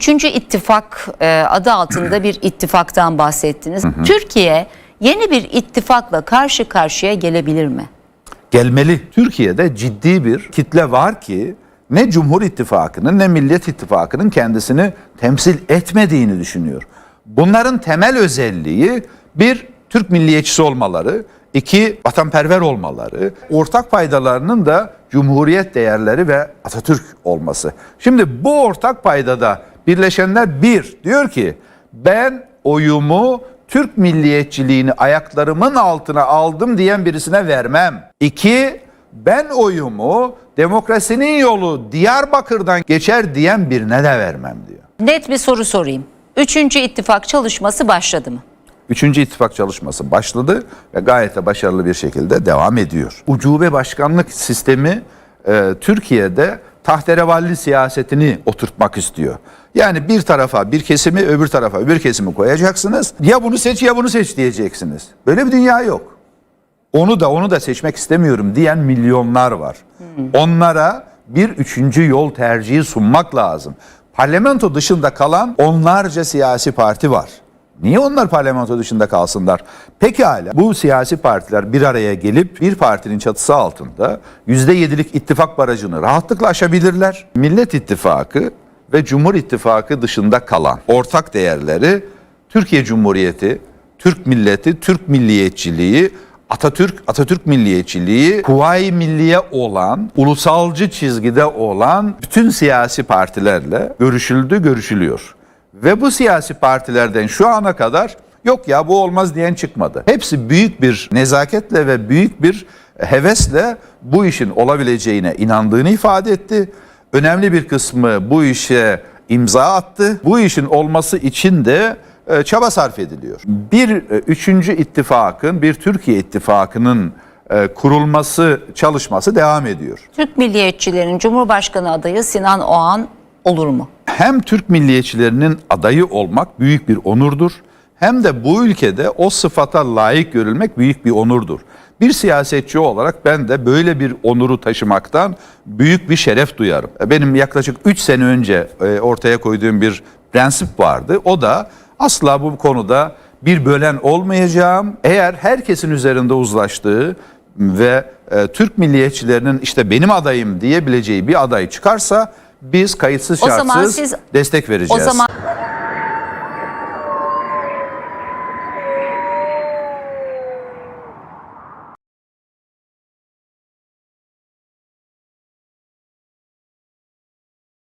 Üçüncü ittifak e, adı altında bir ittifaktan bahsettiniz. Türkiye yeni bir ittifakla karşı karşıya gelebilir mi? gelmeli. Türkiye'de ciddi bir kitle var ki ne Cumhur İttifakı'nın ne Millet İttifakı'nın kendisini temsil etmediğini düşünüyor. Bunların temel özelliği bir Türk milliyetçisi olmaları, iki vatanperver olmaları, ortak paydalarının da Cumhuriyet değerleri ve Atatürk olması. Şimdi bu ortak paydada birleşenler bir diyor ki ben oyumu Türk milliyetçiliğini ayaklarımın altına aldım diyen birisine vermem. İki, ben oyumu demokrasinin yolu Diyarbakır'dan geçer diyen birine de vermem diyor. Net bir soru sorayım. Üçüncü ittifak çalışması başladı mı? Üçüncü ittifak çalışması başladı ve gayet de başarılı bir şekilde devam ediyor. Ucube başkanlık sistemi e, Türkiye'de tahterevalli siyasetini oturtmak istiyor. Yani bir tarafa bir kesimi öbür tarafa öbür kesimi koyacaksınız. Ya bunu seç ya bunu seç diyeceksiniz. Böyle bir dünya yok. Onu da onu da seçmek istemiyorum diyen milyonlar var. Onlara bir üçüncü yol tercihi sunmak lazım. Parlamento dışında kalan onlarca siyasi parti var. Niye onlar parlamento dışında kalsınlar? Pekala bu siyasi partiler bir araya gelip bir partinin çatısı altında %7'lik ittifak barajını rahatlıkla aşabilirler. Millet İttifakı ve Cumhur İttifakı dışında kalan ortak değerleri Türkiye Cumhuriyeti, Türk milleti, Türk milliyetçiliği, Atatürk, Atatürk milliyetçiliği, Kuvayi Milliye olan, ulusalcı çizgide olan bütün siyasi partilerle görüşüldü, görüşülüyor. Ve bu siyasi partilerden şu ana kadar yok ya bu olmaz diyen çıkmadı. Hepsi büyük bir nezaketle ve büyük bir hevesle bu işin olabileceğine inandığını ifade etti. Önemli bir kısmı bu işe imza attı. Bu işin olması için de e, çaba sarf ediliyor. Bir e, üçüncü ittifakın, bir Türkiye ittifakının e, kurulması çalışması devam ediyor. Türk milliyetçilerin Cumhurbaşkanı adayı Sinan Oğan olur mu? Hem Türk milliyetçilerinin adayı olmak büyük bir onurdur. Hem de bu ülkede o sıfata layık görülmek büyük bir onurdur. Bir siyasetçi olarak ben de böyle bir onuru taşımaktan büyük bir şeref duyarım. Benim yaklaşık 3 sene önce e, ortaya koyduğum bir prensip vardı. O da asla bu konuda bir bölen olmayacağım. Eğer herkesin üzerinde uzlaştığı ve e, Türk milliyetçilerinin işte benim adayım diyebileceği bir aday çıkarsa biz kayıtsız şartsız destek vereceğiz. O zaman